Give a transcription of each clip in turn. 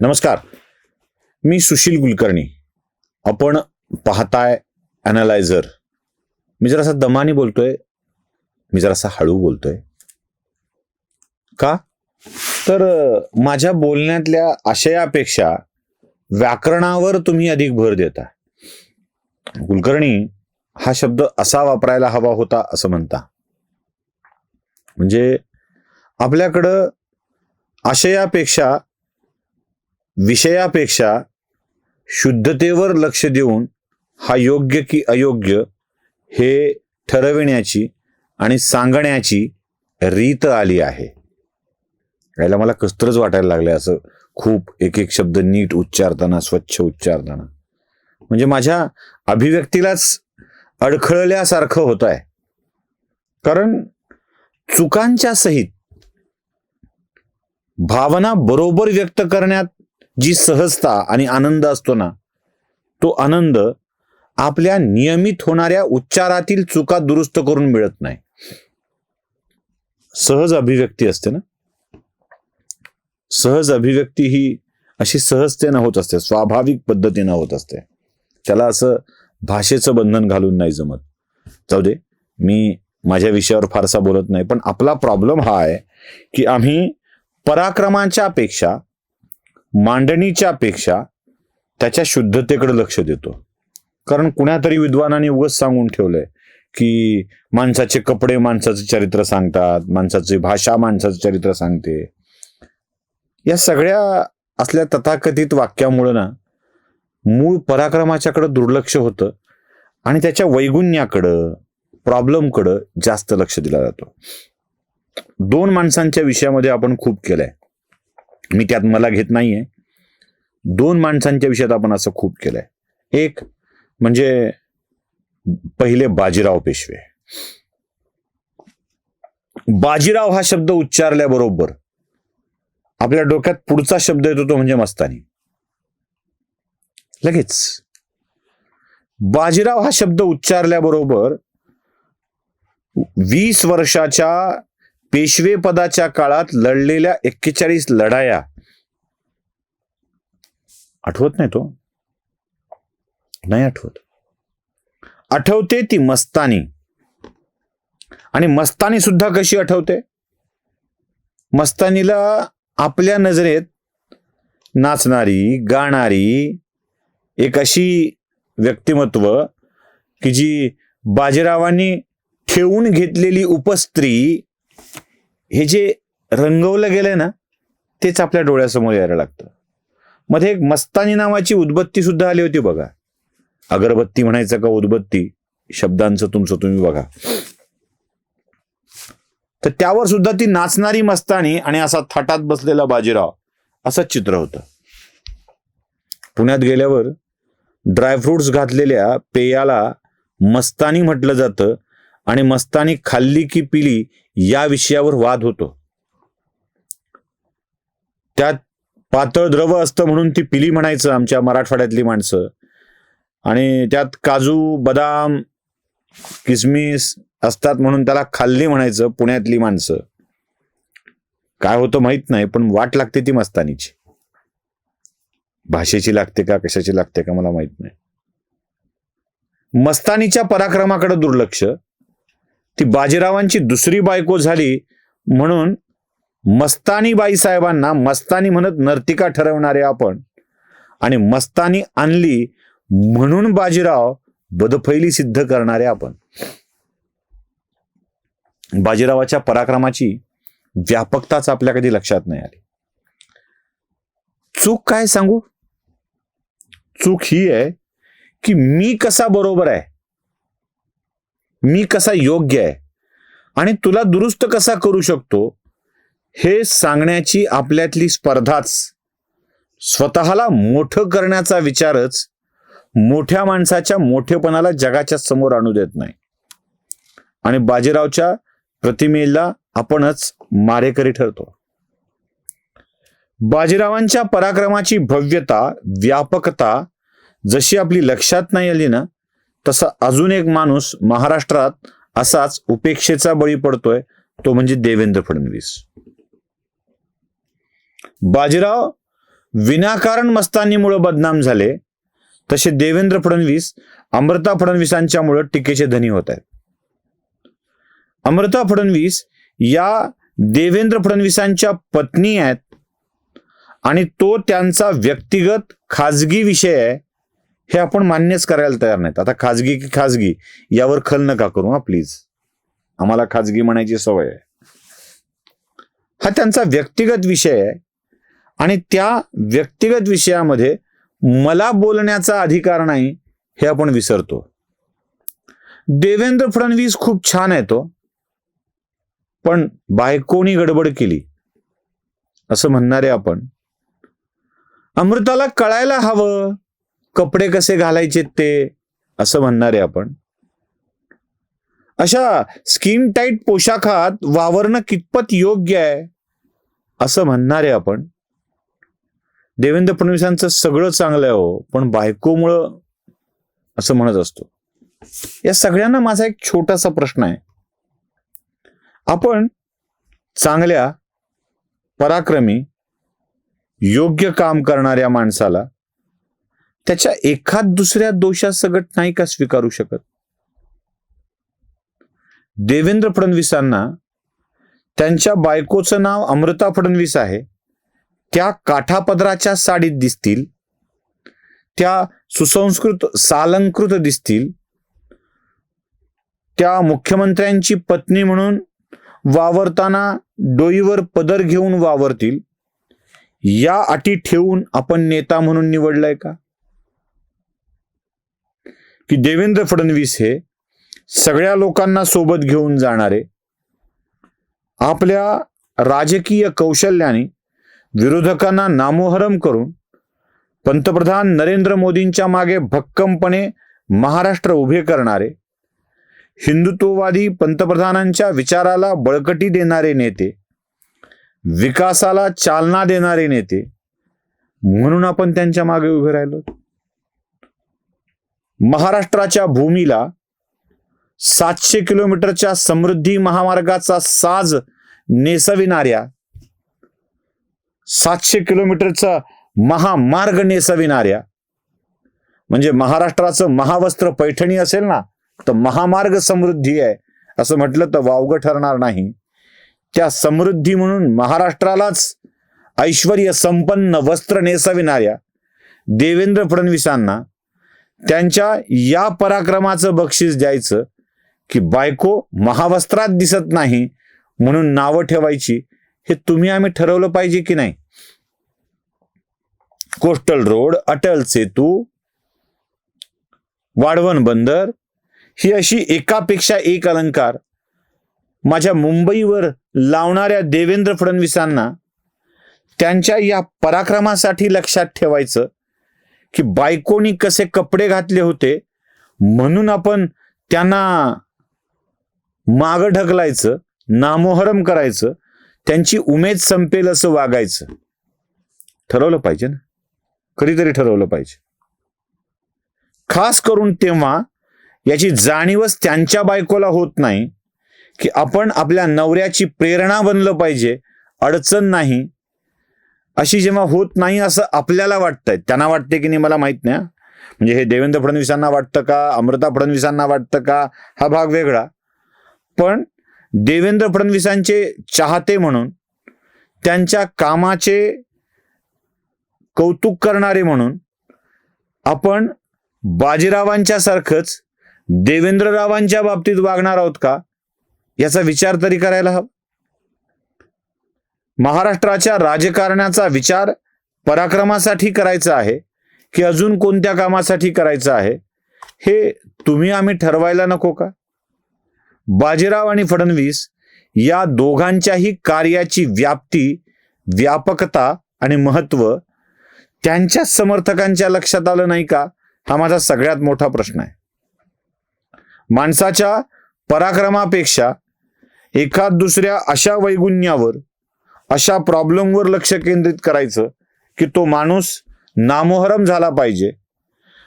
नमस्कार. मी सुशील कुलकर्णी. आपण पाहताय अनालायझर मी जरासा दमानी बोलतोय. मी जरासा हळू बोलतोय. का? तर माझ्या बोलण्यातल्या आशयापेक्षा व्याकरणावर तुम्ही अधिक भर देता कुलकर्णी हा शब्द असा वापरायला हवा होता असं म्हणता. म्हणजे आपल्याकडं आशयापेक्षा विषयापेक्षा शुद्धतेवर लक्ष देऊन हा योग्य की अयोग्य हे ठरविण्याची आणि सांगण्याची रीत आली आहे. याला मला कसतरच वाटायला लागले असं खूप एक एक शब्द नीट उच्चारताना स्वच्छ उच्चारताना. म्हणजे माझ्या अभिव्यक्तीलाच अडखळल्यासारखं होत आहे कारण चुकांच्या सहित भावना बरोबर व्यक्त करण्यात जी सहजता आणि आनंद असतो ना तो आनंद आपल्या नियमित होणाऱ्या उच्चारातील चुका दुरुस्त करून मिळत नाही. सहज अभिव्यक्ती असते ना. सहज अभिव्यक्ती ही अशी सहजतेनं होत असते स्वाभाविक पद्धतीनं होत असते. त्याला असं भाषेचं बंधन घालून नाही जमत. जाऊ दे मी माझ्या विषयावर फारसा बोलत नाही पण आपला प्रॉब्लेम हा आहे की आम्ही पराक्रमांच्या पेक्षा मांडणीच्या पेक्षा त्याच्या शुद्धतेकडे लक्ष देतो. कारण कुणातरी विद्वानाने उगच सांगून ठेवलंय की माणसाचे कपडे माणसाचं चरित्र सांगतात माणसाची भाषा माणसाचं चरित्र सांगते. या सगळ्या असल्या तथाकथित वाक्यामुळं ना मूळ पराक्रमाच्याकडं दुर्लक्ष होतं आणि त्याच्या वैगुण्याकडं प्रॉब्लेमकडं जास्त लक्ष दिला जातो. दोन माणसांच्या विषयामध्ये आपण खूप केलंय. मी त्यात मला घेत नाहीये. दोन माणसांच्या विषयात आपण असं खूप केलंय. एक म्हणजे पहिले बाजीराव पेशवे. बाजीराव हा शब्द उच्चारल्याबरोबर आपल्या डोक्यात पुढचा शब्द येतो तो म्हणजे मस्तानी. लगेच. बाजीराव हा शब्द उच्चारल्याबरोबर वीस वर्षाच्या पेशवे पदाच्या काळात लढलेल्या एक्केचाळीस लढाया. आठवत नाही तो? नाही आठवत. आठवते ती मस्तानी. आणि मस्तानी सुद्धा कशी आठवते? मस्तानीला आपल्या नजरेत नाचणारी गाणारी एक अशी व्यक्तिमत्व की जी बाजीरावांनी ठेवून घेतलेली उपस्त्री हे जे रंगवलं गेलंय ना तेच आपल्या डोळ्यासमोर यायला लागतं. मध्ये एक मस्तानी नावाची उदबत्ती सुद्धा आली होती बघा. अगरबत्ती म्हणायचं का उदबत्ती? शब्दांचं तुमचं तुम्ही बघा. तर त्यावर सुद्धा ती नाचणारी मस्तानी आणि असा थाटात बसलेला बाजीराव असंच चित्र होतं. पुण्यात गेल्यावर ड्रायफ्रुट्स घातलेल्या पेयाला मस्तानी म्हटलं जातं आणि मस्तानी खाल्ली की पिली या विषयावर वाद होतो. त्यात पातळ द्रव असतं म्हणून ती पिली म्हणायचं आमच्या मराठवाड्यातली माणसं. आणि त्यात काजू बदाम किसमिस असतात म्हणून त्याला खाल्ली म्हणायचं पुण्यातली माणसं. काय होतं माहीत नाही पण वाट लागते ती मस्तानीची. भाषेची लागते का कशाची लागते का मला माहीत नाही. मस्तानीच्या पराक्रमाकडे दुर्लक्ष. ती बाजीरावांची दुसरी बायको झाली म्हणून मस्तानी बाई साहेबांना मस्तानी म्हणत नर्तिका ठरवणारे आपण. आणि मस्तानी आणली म्हणून बाजीराव बदफैली सिद्ध करणारे आपण. बाजीरावाच्या पराक्रमाची व्यापकताच आपल्या कधी लक्षात नाही आली. चूक काय सांगू? चूक ही आहे की मी कसा बरोबर आहे? मी कसा योग्य आहे? आणि तुला दुरुस्त कसा करू शकतो? हे सांगण्याची आपल्यातली स्पर्धाच स्वतःला मोठं करण्याचा विचारच मोठ्या माणसाच्या मोठेपणाला जगाच्या समोर आणू देत नाही. आणि बाजीरावच्या प्रतिमेला आपणच मारेकरी ठरतो. बाजीरावांच्या पराक्रमाची भव्यता व्यापकता जशी आपली लक्षात नाही आली ना तसा अजून एक माणूस महाराष्ट्रात असाच उपेक्षेचा बळी पडतोय तो म्हणजे देवेंद्र फडणवीस. बाजीराव विनाकारण मस्तानीमुळे बदनाम झाले तसे देवेंद्र फडणवीस अमृता फडणवीसांच्यामुळे टीकेचे धनी होत आहेत. अमृता फडणवीस या देवेंद्र फडणवीसांच्या पत्नी आहेत आणि तो त्यांचा व्यक्तिगत खाजगी विषय आहे. हे आपण मान्यच करायला तयार नाहीत. आता खाजगी की खाजगी यावर खल नका करू हा प्लीज आम्हाला खाजगी म्हणायची सवय आहे. हा त्यांचा व्यक्तिगत विषय आहे आणि त्या व्यक्तिगत विषयामध्ये मला बोलण्याचा अधिकार नाही हे आपण विसरतो. देवेंद्र फडणवीस खूप छान आहे तो हो. पण बायकोनी गडबड केली. असं म्हणणारे आपण. अमृताला कळायला हवं. कपडे कसे घालायचे ते? असं म्हणणारे आपण. अशा स्किन टाईट पोशाखात वावरणं कितपत योग्य आहे? असं म्हणणारे आपण. देवेंद्र फडणवीसांचं सगळं चांगलं आहे हो पण बायकोमुळं असं म्हणत असतो. या सगळ्यांना माझा एक छोटासा प्रश्न आहे. आपण चांगल्या पराक्रमी योग्य काम करणाऱ्या माणसाला त्याच्या एखाद दुसऱ्या दोषासकट नाही का स्वीकारू शकत? देवेंद्र फडणवीसांना त्यांच्या बायकोचं नाव अमृता फडणवीस आहे. त्या काठापदराच्या साडीत दिसतील. त्या सुसंस्कृत सालंकृत दिसतील. त्या मुख्यमंत्र्यांची पत्नी म्हणून वावरताना डोईवर पदर घेऊन वावरतील. या अटी ठेवून आपण नेता म्हणून निवडलाय का? की देवेंद्र फडणवीस हे सगळ्या लोकांना सोबत घेऊन जाणारे आपल्या राजकीय कौशल्याने विरोधकांना नामोहरम करून पंतप्रधान नरेंद्र मोदींच्या मागे भक्कमपणे महाराष्ट्र उभे करणारे हिंदुत्ववादी पंतप्रधानांच्या विचाराला बळकटी देणारे नेते विकासाला चालना देणारे नेते म्हणून आपण त्यांच्या मागे उभे राहिलो. महाराष्ट्राच्या भूमीला सातशे किलोमीटरच्या समृद्धी महामार्गाचा साज नेसविणाऱ्या सातशे किलोमीटरचा महामार्ग नेसविणाऱ्या म्हणजे महाराष्ट्राचं महावस्त्र पैठणी असेल ना तर महामार्ग समृद्धी आहे. असं म्हटलं तर वावगं ठरणार नाही. त्या समृद्धी म्हणून महाराष्ट्रालाच ऐश्वर संपन्न वस्त्र नेसविणाऱ्या देवेंद्र फडणवीसांना त्यांच्या या पराक्रमाचं बक्षीस द्यायचं की बायको महावस्त्रात दिसत नाही म्हणून नावं ठेवायची. हे तुम्ही आम्ही ठरवलं पाहिजे की नाही? कोस्टल रोड अटल सेतू वाढवण बंदर ही अशी एकापेक्षा एक अलंकार माझ्या मुंबईवर लावणाऱ्या देवेंद्र फडणवीसांना त्यांच्या या पराक्रमासाठी लक्षात ठेवायचं. की बायकोनी कसे कपडे घातले होते म्हणून आपण त्यांना माग ढकलायचं नामोहरम करायचं त्यांची उमेद संपेल असं वागायचं. ठरवलं पाहिजे ना? कधीतरी ठरवलं पाहिजे. खास करून तेव्हा याची जाणीवच त्यांच्या बायकोला होत नाही की आपण आपल्या नवऱ्याची प्रेरणा बनलं पाहिजे. अडचण नाही अशी जेव्हा होत नाही असं आपल्याला वाटतंय त्यांना वाटते की नाही मला माहीत नाही म्हणजे हे देवेंद्र फडणवीसांना वाटतं का अमृता फडणवीसांना वाटतं का हा भाग वेगळा. पण देवेंद्र फडणवीसांचे चाहते म्हणून त्यांच्या कामाचे कौतुक करणारे म्हणून आपण बाजीरावांच्या सारखंच देवेंद्ररावांच्या बाबतीत वागणार आहोत का याचा विचार तरी करायला हवा. महाराष्ट्राच्या राजकारणाचा विचार पराक्रमासाठी करायचा आहे की अजून कोणत्या कामासाठी करायचं आहे हे तुम्ही आम्ही ठरवायला नको का? बाजीराव आणि फडणवीस या दोघांच्याही कार्याची व्याप्ती व्यापकता आणि महत्त्व त्यांच्या समर्थकांच्या लक्षात आलं नाही का? हा माझा सगळ्यात मोठा प्रश्न आहे. माणसाच्या पराक्रमापेक्षा एखाद दुसऱ्या अशा वैगुण्यावर अशा प्रॉब्लेमवर लक्ष केंद्रित करायचं की तो माणूस नामोहरम झाला पाहिजे.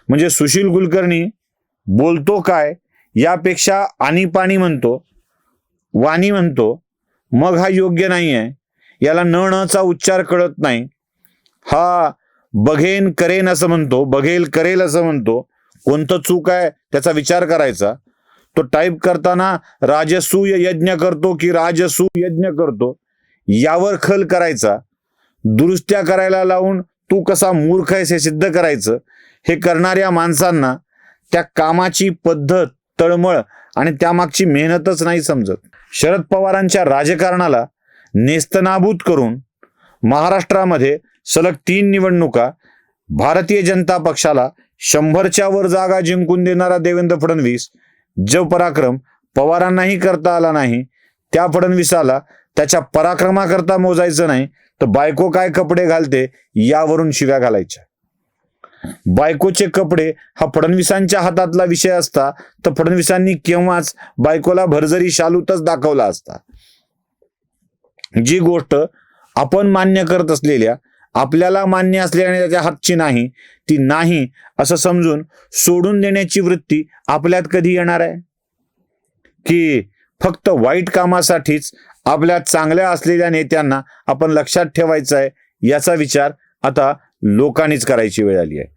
म्हणजे सुशील कुलकर्णी बोलतो काय यापेक्षा आणीपाणी म्हणतो वाणी म्हणतो मग हा योग्य नाही आहे याला न नचा उच्चार कळत नाही. हा बघेन करेन असं म्हणतो बघेल करेल असं म्हणतो कोणतं चूक आहे त्याचा विचार करायचा. तो टाईप करताना राजसूय यज्ञ करतो की राजसूय यज्ञ करतो. यावर खल करायचा दुरुस्त्या करायला लावून तू कसा मूर्ख आहेस हे सिद्ध करायचं हे करणाऱ्या माणसांना त्या कामाची पद्धत तळमळ आणि त्यामागची मेहनतच नाही समजत. शरद पवारांच्या राजकारणाला नेस्तनाबूत करून महाराष्ट्रामध्ये सलग तीन निवडणुका भारतीय जनता पक्षाला शंभरच्या वर जागा जिंकून देणारा देवेंद्र फडणवीस जो पराक्रम पवारांनाही करता आला नाही त्या फडणवीसाला त्याच्या पराक्रमाकरता मोजायचं नाही तर बायको काय कपडे घालते यावरून शिव्या घालायच्या. बायकोचे कपडे हा फडणवीसांच्या हातातला विषय असता तर फडणवीसांनी केव्हाच बायकोला भरजरी शालूतच दाखवला असता. जी गोष्ट आपण मान्य करत असलेल्या आपल्याला मान्य असलेल्या त्याच्या हातची नाही ती नाही असं समजून सोडून देण्याची वृत्ती आपल्यात कधी येणार आहे? की फक्त वाईट कामासाठीच आपल्या चांगल्या असलेल्या नेत्यांना आपण लक्षात ठेवायचं आहे याचा विचार आता लोकांनीच करायची वेळ आली आहे.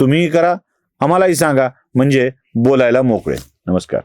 तुम्हीही करा आम्हालाही सांगा म्हणजे बोलायला मोकळे. नमस्कार.